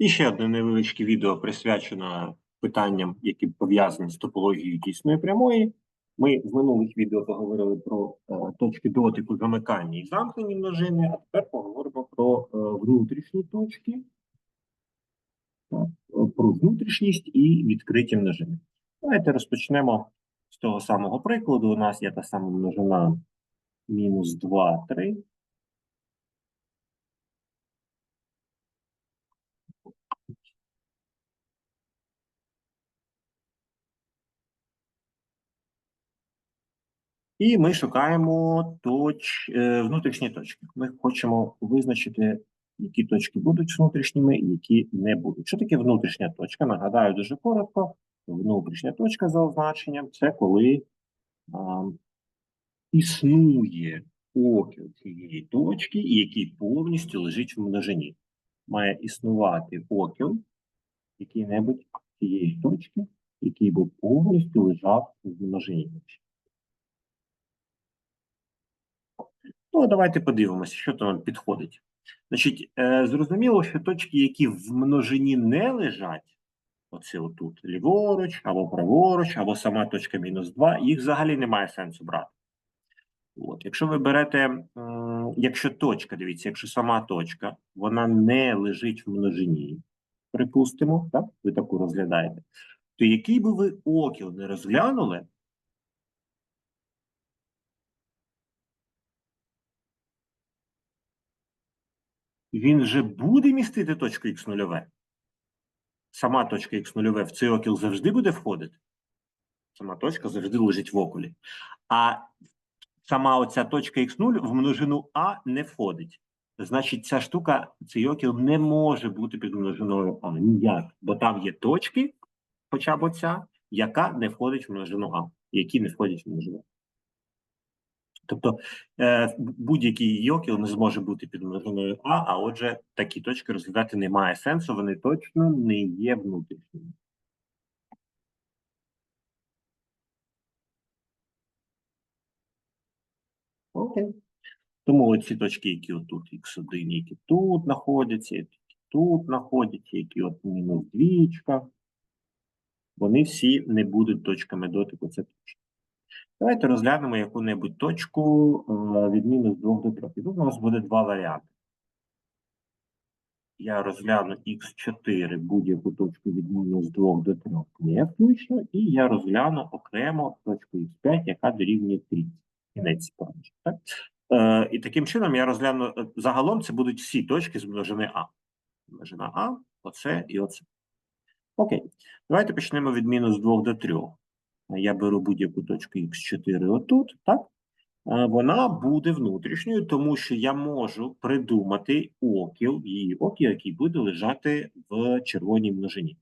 І ще одне невеличке відео присвячено питанням, які пов'язані з топологією дійсної прямої. Ми в минулих відео поговорили про е, точки дотику замикання і замкнені множини, а тепер поговоримо про е, внутрішні точки, е, про внутрішність і відкриті множини. Давайте розпочнемо з того самого прикладу. У нас є та сама множина мінус 2, 3. І ми шукаємо точ, е, внутрішні точки. Ми хочемо визначити, які точки будуть внутрішніми і які не будуть. Що таке внутрішня точка? Нагадаю дуже коротко. Внутрішня точка за означенням це коли а, існує окіл цієї точки, який повністю лежить в множині. Має існувати окіл який-небудь цієї точки, який би повністю лежав в множині. Ну, давайте подивимося, що там підходить. Значить, е, зрозуміло, що точки, які в множині не лежать, оце отут, ліворуч, або праворуч, або сама точка мінус 2, їх взагалі немає сенсу брати. От, якщо ви берете, якщо точка, дивіться, якщо сама точка, вона не лежить в множині, припустимо, так, ви таку розглядаєте, то який би ви окіл не розглянули, він вже буде містити точку х нульове. Сама точка х нульове в цей окіл завжди буде входити. Сама точка завжди лежить в окулі. А сама оця точка х0 в множину А не входить. Значить, ця штука, цей окіл не може бути під множиною А ніяк, бо там є точки, хоча б оця, яка не входить в множину А, які не входять в множину. Тобто е, будь-який йокіл не зможе бути під множиною А, а отже, такі точки розглядати немає сенсу, вони точно не є внутрішніми. Окей. Тому оці точки, які отут x1, які тут знаходяться, які тут знаходяться, які от мінус двічка, вони всі не будуть точками дотику, це точно. Давайте розглянемо яку-небудь точку е, від мінус 2 до 3. І тут у нас буде два варіанти. Я розгляну х4 будь-яку точку від мінус 2 до 3 не включно, і я розгляну окремо точку х5, яка дорівнює 3. Кінець. Так? Е, і таким чином я розгляну, е, загалом це будуть всі точки з множини А. Множина А, оце і оце. Окей. Давайте почнемо від мінус 2 до 3 я беру будь-яку точку х4 отут, так? Вона буде внутрішньою, тому що я можу придумати окіл, її окіл, який буде лежати в червоній множині.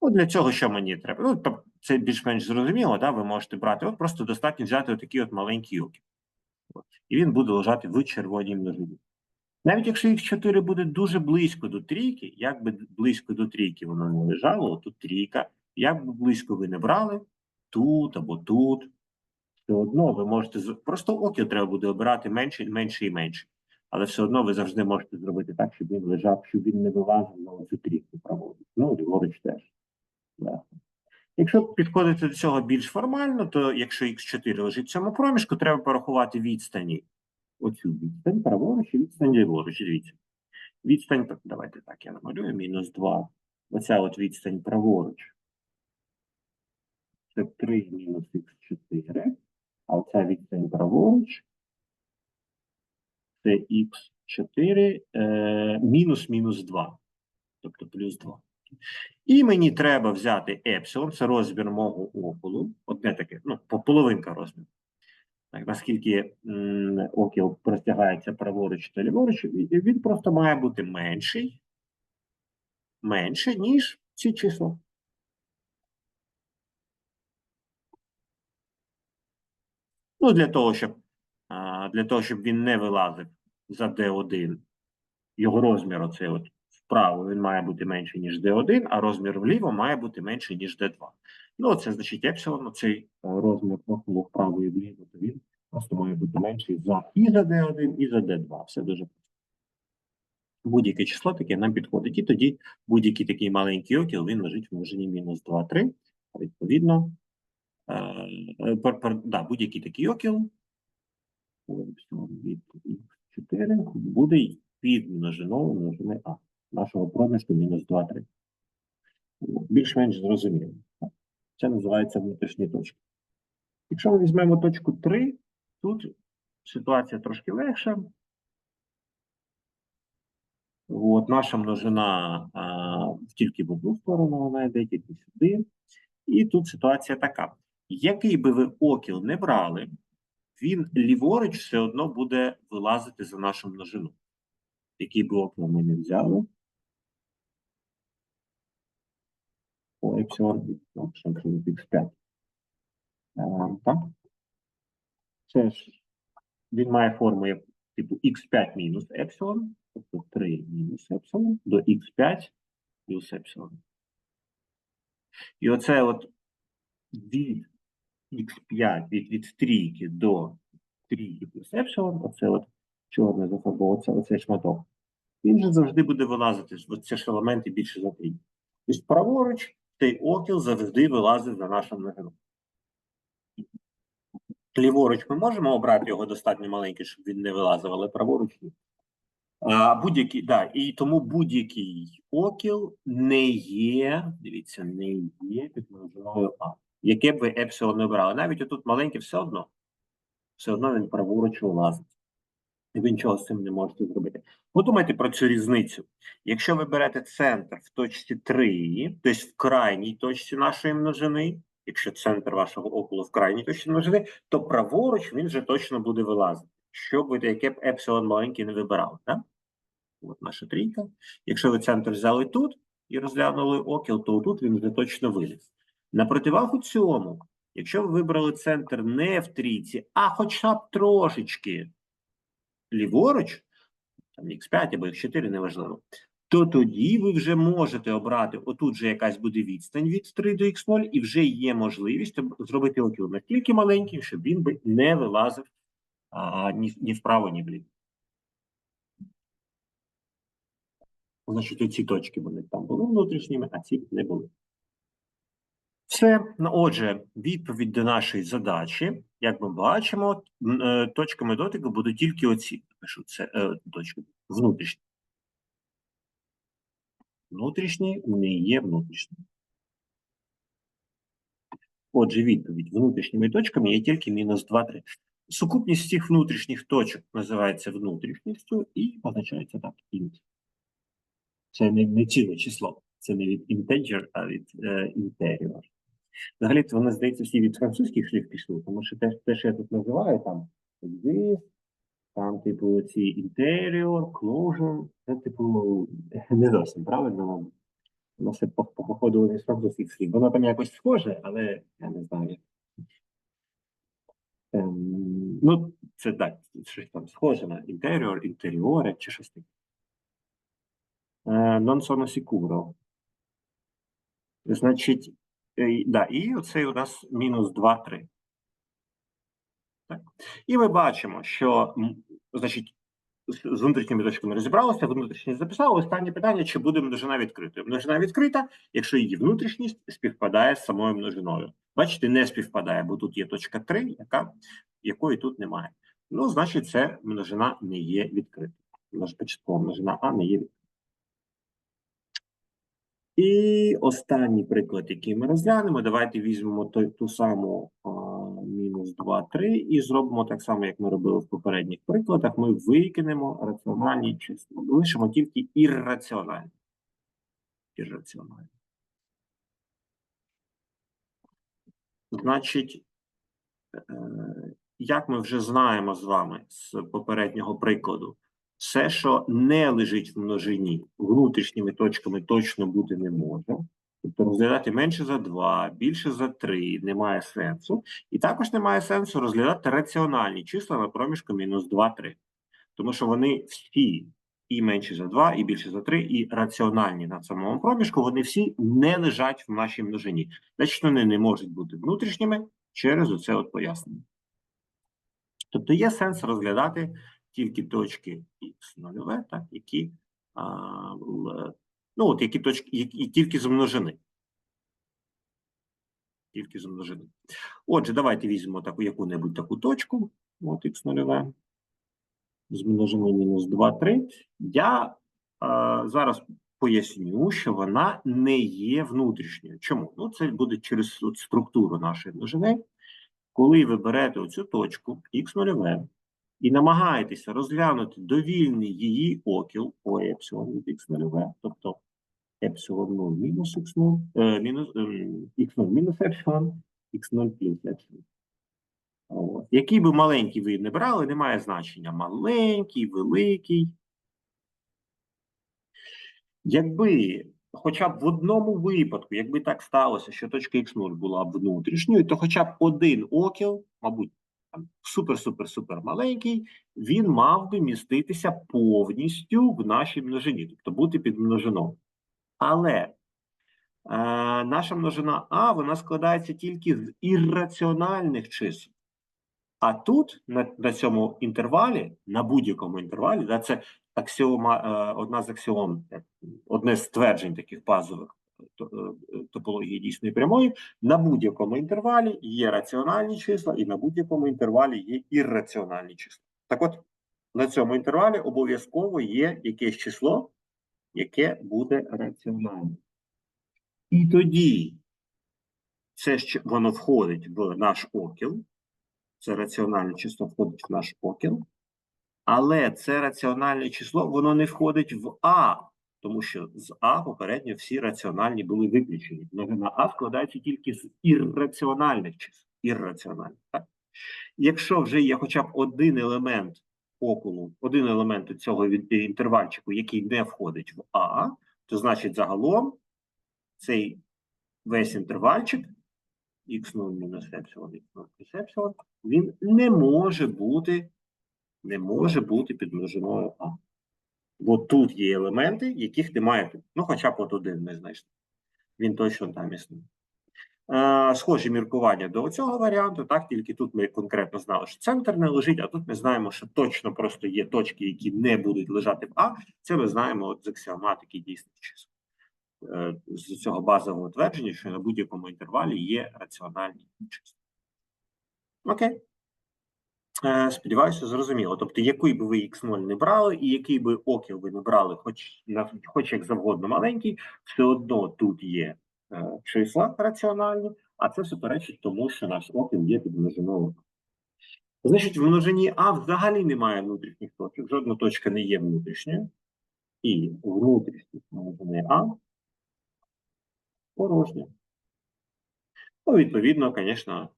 От для цього що мені треба? Ну, це більш-менш зрозуміло, да? ви можете брати. От просто достатньо взяти отакий от маленький окіл. От. І він буде лежати в червоній множині. Навіть якщо х4 буде дуже близько до трійки, як би близько до трійки воно не лежало, тут трійка, як би близько ви не брали, тут або тут, все одно ви можете просто окіл треба буде обирати менше, менше і менше. Але все одно ви завжди можете зробити так, щоб він лежав, щоб він не вилазив на цю трійку праворуч. Ну, ліворуч теж. Да. Якщо підходити до цього більш формально, то якщо х4 лежить в цьому проміжку, треба порахувати відстані. Оцю відстань праворуч і відстань ліворуч. Дивіться. Відстань, давайте так, я намалюю, мінус 2. Оця от відстань праворуч це 3 мінус х4, а оця відстань праворуч це х4 е, мінус мінус 2, тобто плюс 2. І мені треба взяти епсилон, це розмір мого околу, одне таке, ну, по- половинка розміру. Так, наскільки окіл простягається праворуч та ліворуч, він просто має бути менший, менше, ніж ці числа. Ну, для того, щоб, для того, щоб він не вилазив за D1, його розмір оцей от вправо він має бути менший, ніж D1, а розмір вліво має бути менший, ніж D2. Ну, це значить епсилон, цей е, розмір около вправо і вліво, то він просто має бути менший за і за D1, і за D2. Все дуже просто. Будь-яке число таке нам підходить. І тоді будь-який такий маленький окіл, він лежить в множині мінус 2, 3. А Відповідно, да, будь-який такий окіл від Х4 буде під множиною множини А нашого проміжку мінус 2, 3. Більш-менш зрозуміло. Це називається внутрішні точки. Якщо ми візьмемо точку 3, тут ситуація трошки легша. От, наша множина а, тільки в одну сторону вона йде, тільки сюди. І тут ситуація така: який би ви окіл не брали, він ліворуч все одно буде вилазити за нашу множину. Який би окіл ми не взяли. О, епсилон від, ну, що це від x5. А, так? Це ж він має форму як типу x5 мінус епсилон, тобто 3 мінус епсилон до x5 плюс епсилон. І оце от від x5, від, від стрійки до трійки плюс епсилон, оце от чорне зафарбовано, це оцей шматок. Він же завжди буде вилазити, бо це ж елементи більше за трійку. Тобто праворуч цей окіл завжди вилазить за нашу множину. Ліворуч ми можемо обрати його достатньо маленький, щоб він не вилазив, але праворуч ні. А, будь-який, да, і тому будь-який окіл не є, дивіться, не є під множиною А. Яке б ви епсилон не обрали. Навіть отут маленький все одно. Все одно він праворуч вилазить. І ви нічого з цим не можете зробити. Подумайте про цю різницю. Якщо ви берете центр в точці 3, тобто в крайній точці нашої множини, якщо центр вашого околу в крайній точці множини, то праворуч він вже точно буде вилазити. Що б ви яке б епсилон маленький не вибирали, так? От наша трійка. Якщо ви центр взяли тут і розглянули окіл, то тут він вже точно виліз. На противагу цьому, якщо ви вибрали центр не в трійці, а хоча б трошечки ліворуч, там X5 або X4, неважливо, то тоді ви вже можете обрати, отут же якась буде відстань від 3 до X0, і вже є можливість зробити окіл настільки маленьким, щоб він би не вилазив а, ні, ні вправо, ні вліво. Значить, оці точки вони там були внутрішніми, а ці не були. Все. Ну, Отже, відповідь до нашої задачі, як ми бачимо, е, точками дотику будуть тільки оці. Пишу це е, точки внутрішні. Внутрішні не є внутрішніми. Отже, відповідь внутрішніми точками є тільки мінус 2, 3. Сукупність всіх внутрішніх точок називається внутрішністю і позначається так. int. Це не, не ціле число, це не від integer, а від е, interior. Взагалі, то вони, здається, всі від французьких слів пішли, тому що те, те що я тут називаю, там this, там, типу, ці interior, closure, це, типу, не зовсім правильно. мабуть. Воно все по- по- походило від французьких слів. Воно там якось схоже, але я не знаю. Ем, ну, це так, щось там схоже на інтеріор, інтеріоре чи щось таке. Е, non sono sicuro. Значить, да, і оцей у нас мінус 2, 3. Так. І ми бачимо, що значить, з внутрішніми точками розібралися, внутрішність записали. Останнє питання: чи буде множина відкритою? Множина відкрита, якщо її внутрішність співпадає з самою множиною. Бачите, не співпадає, бо тут є точка 3, яка, якої тут немає. Ну, значить, це множина не є відкритою. Початкова множина А не є відкритою. І останній приклад, який ми розглянемо, давайте візьмемо той, ту саму мінус 2, 3 і зробимо так само, як ми робили в попередніх прикладах. Ми викинемо раціональні числа. Лишимо тільки ірраціональні. Ірраціональні. Значить, е, як ми вже знаємо з вами з попереднього прикладу, все, що не лежить в множині, внутрішніми точками точно бути не може. Тобто розглядати менше за 2, більше за 3 немає сенсу. І також немає сенсу розглядати раціональні числа на проміжку мінус 2, 3. Тому що вони всі і менше за 2, і більше за 3, і раціональні на самому проміжку, вони всі не лежать в нашій множині. Значить, вони не можуть бути внутрішніми через оце от пояснення. Тобто є сенс розглядати тільки точки x0, так, які а, ну, от які точки, які тільки з множини. Тільки з множини. Отже, давайте візьмемо таку яку-небудь таку точку. От х нульове. З множини мінус 2, 3. Я е, зараз поясню, що вона не є внутрішньою. Чому? Ну, це буде через от структуру нашої множини. Коли ви берете оцю точку х нульове і намагаєтеся розглянути довільний її окіл по епсилон від х нульове, тобто епсилон 0 мінус х 0, е, мінус, ем, х 0 мінус епсилон, х 0 плюс епсилон. Який би маленький ви не брали, немає значення. Маленький, великий. Якби хоча б в одному випадку, якби так сталося, що точка х0 була б внутрішньою, то хоча б один окіл, мабуть, там супер-супер-супер маленький, він мав би міститися повністю в нашій множині, тобто бути під множиною. Але е, наша множина А вона складається тільки з ірраціональних чисел. А тут, на, на цьому інтервалі, на будь-якому інтервалі, да, це аксіома, е, одна з аксіом, одне з тверджень таких базових топології дійсної прямої, на будь-якому інтервалі є раціональні числа, і на будь-якому інтервалі є ірраціональні числа. Так от, на цьому інтервалі обов'язково є якесь число, яке буде раціональним. І тоді це ще воно входить в наш окіл, це раціональне число входить в наш окіл, але це раціональне число воно не входить в А, тому що з А попередньо всі раціональні були виключені. Множина А складається тільки з ірраціональних чисел. Ірраціональних, так? Якщо вже є хоча б один елемент околу, один елемент цього інтервальчику, який не входить в А, то значить загалом цей весь інтервальчик x0 мінус епсилон, x0 плюс епсилон, він не може бути, не може бути під множиною А. Бо тут є елементи, яких немає тут. Ну, хоча б от один ми знайшли. Він точно там існує. Е, схожі міркування до цього варіанту, так, тільки тут ми конкретно знали, що центр не лежить, а тут ми знаємо, що точно просто є точки, які не будуть лежати в А. Це ми знаємо от з аксіоматики дійсних чисел. Е, з цього базового твердження, що на будь-якому інтервалі є раціональні числа. Окей. Е, Сподіваюся, зрозуміло. Тобто, який би ви x0 не брали, і який би окіл ви не брали, хоч, хоч як завгодно маленький, все одно тут є е, числа раціональні, а це суперечить тому, що наш окіл є під множиною. Значить, в множині А взагалі немає внутрішніх точок, жодна точка не є внутрішньою. І внутрішність множини А порожня. Ну, відповідно, звісно,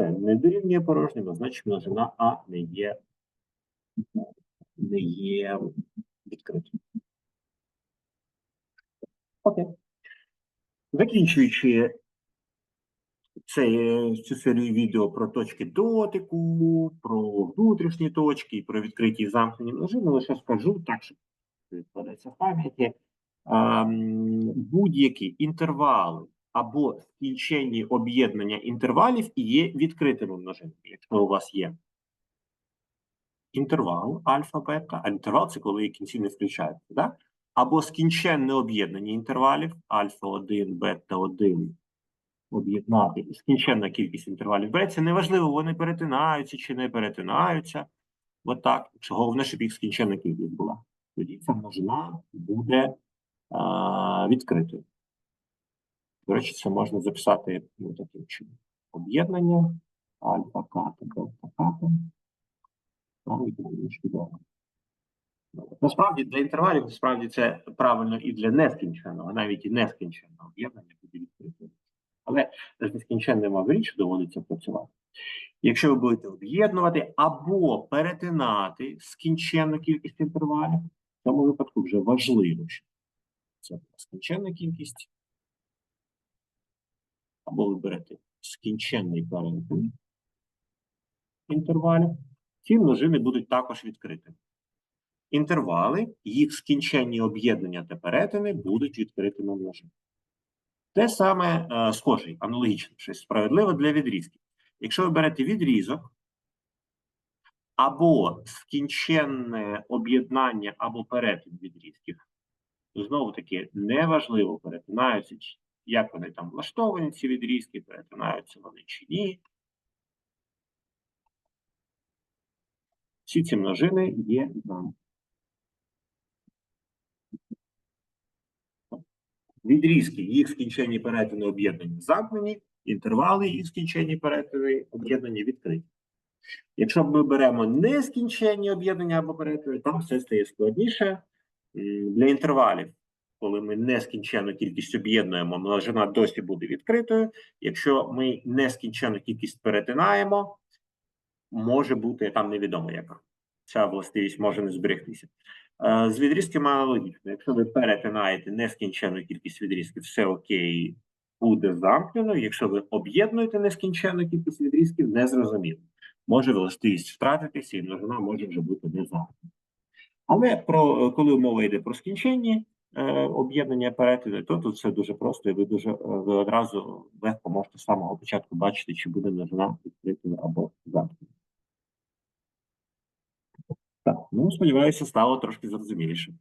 це не дорівнює порожньому, значить множина А не є, не є відкритою. Окей. Закінчуючи це, цю серію відео про точки дотику, про внутрішні точки, і про відкриті і замкнені множини, лише скажу так, щоб відкладеться в пам'яті. Ем, будь-які інтервали або скінченні об'єднання інтервалів і є відкритими множинами. Якщо у вас є інтервал альфа, бета, а інтервал це коли кінці не включаються, да? або скінченне об'єднання інтервалів альфа 1, бета 1 об'єднати скінченна кількість інтервалів береться. Неважливо, вони перетинаються чи не перетинаються. От так. Головне, щоб їх скінченна кількість була. Тоді ця множина буде а, відкритою. До речі, це можна записати ну, таким чином. Об'єднання альфа ката, бета ката. Ну, Насправді для інтервалів насправді це правильно і для нескінченного, навіть і нескінченного об'єднання буде відкритою. Але з нескінченним річ доводиться працювати. Якщо ви будете об'єднувати або перетинати скінченну кількість інтервалів, в цьому випадку вже важливо, що це скінченна кількість, або ви берете скінченний перетин інтервалів, ці множини будуть також відкритими. Інтервали, їх скінченні об'єднання та перетини будуть відкритими множинами. Те саме е, схожий, аналогічно, щось справедливо для відрізків. Якщо ви берете відрізок або скінченне об'єднання або перетин відрізків. Знову таки, неважливо, перетинаються, чи- як вони там влаштовані, ці відрізки, перетинаються вони чи ні. Всі ці множини є замкнені. Відрізки, їх скінченні перетини об'єднані замкнені, інтервали їх скінченні перетини об'єднані відкриті. Якщо ми беремо нескінченні об'єднання або перетини, там все стає складніше. Для інтервалів, коли ми нескінченну кількість об'єднуємо, множина досі буде відкритою. Якщо ми нескінченну кількість перетинаємо, може бути там невідомо яка. Ця властивість може не зберегтися. Е, З відрізками аналогічно. Якщо ви перетинаєте нескінченну кількість відрізків, все окей, буде замкнено. Якщо ви об'єднуєте нескінченну кількість відрізків, незрозуміло. Може властивість втратитися, і множина може вже бути не замкнена. Але про коли мова йде про скінченні е, об'єднання перетину, то тут все дуже просто, і ви дуже е, ви одразу легко можете з самого початку бачити, чи буде множина відкритою або замкнена. Так, ну сподіваюся, стало трошки зрозуміліше.